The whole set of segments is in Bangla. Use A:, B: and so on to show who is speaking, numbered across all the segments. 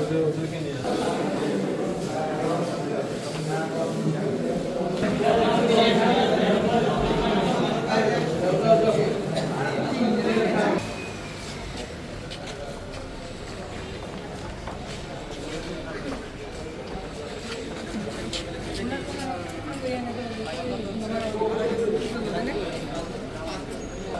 A: ওদের ওদেরকে নিয়ে আসো।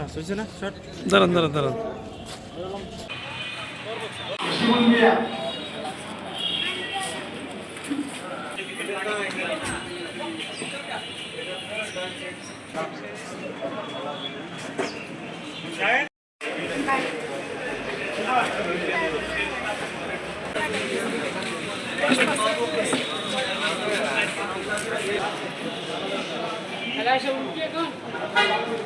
A: বসে না
B: বাধাই দিলে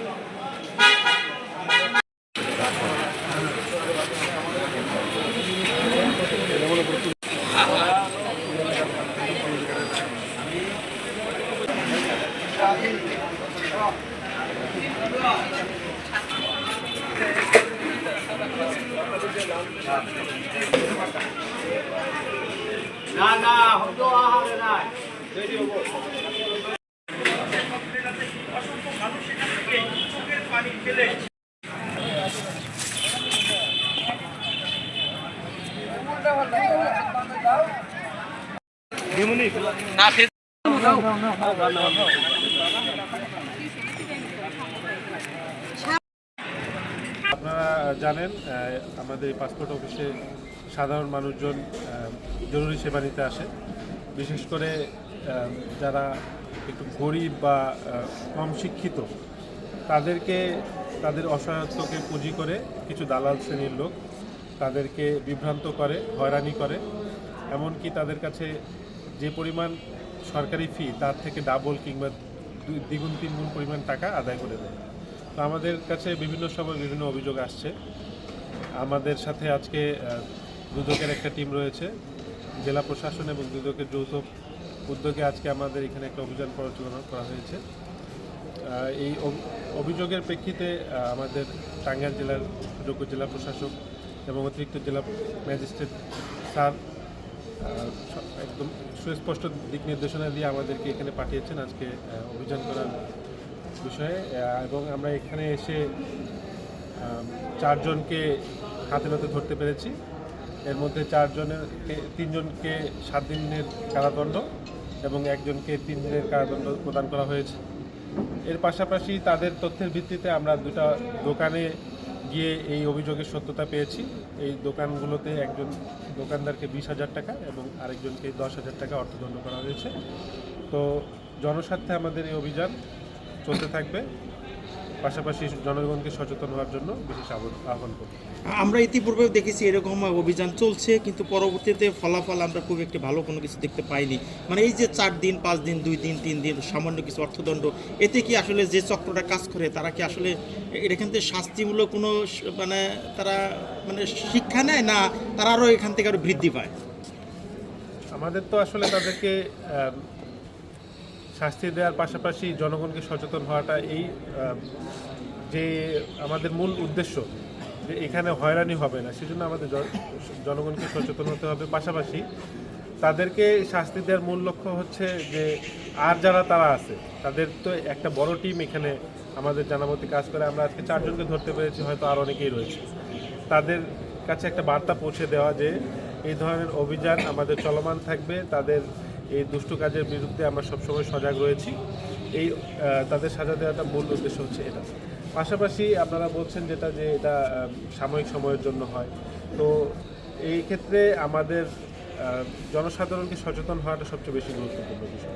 B: তুলবো না ওটা কি করে অন্য
A: জানেন আমাদের এই পাসপোর্ট অফিসে সাধারণ মানুষজন জরুরি সেবা নিতে আসে। বিশেষ করে যারা একটু গরিব বা কম শিক্ষিত, তাদেরকে, তাদের অসহায়ত্বকে পুঁজি করে কিছু দালাল শ্রেণির লোক তাদেরকে বিভ্রান্ত করে, হয়রানি করে। এমনকি তাদের কাছে যে পরিমাণ সরকারি ফি তার থেকে ডাবল কিংবা দ্বিগুণ, তিনগুণ পরিমাণ টাকা আদায় করে দেয়। আমাদের কাছে বিভিন্ন সময় বিভিন্ন অভিযোগ আসছে। আমাদের সাথে আজকে দুদকের একটা টিম রয়েছে, জেলা প্রশাসন এবং দুদকের যৌথ উদ্যোগে আজকে আমাদের এখানে একটা অভিযান পরিচালনা করা হয়েছে। এই অভিযোগের প্রেক্ষিতে আমাদের টাঙ্গাইল জেলার যোগ্য জেলা প্রশাসক এবং অতিরিক্ত জেলা ম্যাজিস্ট্রেট স্যার একদম সুস্পষ্ট দিক নির্দেশনা দিয়ে আমাদেরকে এখানে পাঠিয়েছেন। আজকে অভিযান করার বিষয়ে এবং আমরা এখানে এসে চারজনকে হাতে নাতে ধরতে পেরেছি। এর মধ্যে চারজনের তিনজনকে সাত দিনের কারাদণ্ড এবং একজনকে তিন দিনের কারাদণ্ড প্রদান করা হয়েছে। এর পাশাপাশি তাদের তথ্যের ভিত্তিতে আমরা দুটা দোকানে গিয়ে এই অভিযোগের সত্যতা পেয়েছি। এই দোকানগুলোতে একজন দোকানদারকে বিশ হাজার টাকা এবং আরেকজনকে দশ হাজার টাকা অর্থদণ্ড করা হয়েছে। তো জনস্বার্থে আমাদের এই অভিযান চলতে থাকবে। পাশাপাশি জনগণকে সচেতন হওয়ার জন্য বিশেষ আহ্বান- করব
C: আমরা ইতিপূর্বেও দেখেছি এরকম অভিযান চলছে কিন্তু পরবর্তীতে ফলাফল আমরা খুব একটি ভালো কোনো কিছু দেখতে পাইনি। মানে এই যে চার দিন পাঁচ দিন দুই দিন তিন দিন সামান্য কিছু অর্থদণ্ড এতে কি আসলে যে চক্রটা কাজ করে তারা কি আসলে এখান থেকে শাস্তিমূলক কোনো মানে তারা মানে শিক্ষা নেয় না তারা আরও এখান থেকে আরও বৃদ্ধি পায়?
A: আমাদের তো আসলে তাদেরকে শাস্তি দেওয়ার পাশাপাশি জনগণকে সচেতন হওয়াটা এই যে আমাদের মূল উদ্দেশ্য, যে এখানে হয়রানি হবে না, সেজন্য আমাদের জনগণকে সচেতন হতে হবে। পাশাপাশি তাদেরকে শাস্তি দেওয়ার মূল লক্ষ্য হচ্ছে যে আর যারা তারা আছে, তাদের তো একটা বড় টিম এখানে আমাদের জানামতি কাজ করে। আমরা আজকে চারজনকে ধরতে পেরেছি, হয়তো আর অনেকেই রয়েছে। তাদের কাছে একটা বার্তা পৌঁছে দেওয়া যে, এই ধরনের অভিযান আমাদের চলমান থাকবে। তাদের এই দুষ্টু কাজের বিরুদ্ধে আমরা সবসময় সজাগ রয়েছি। এই তাদের সাজা দেওয়াটা মূল উদ্দেশ্য হচ্ছে এটা। পাশাপাশি আপনারা বলছেন যেটা যে এটা সাময়িক সময়ের জন্য হয়। তো এই ক্ষেত্রে আমাদের জনসাধারণকে সচেতন হওয়াটা সবচেয়ে বেশি গুরুত্বপূর্ণ বিষয়।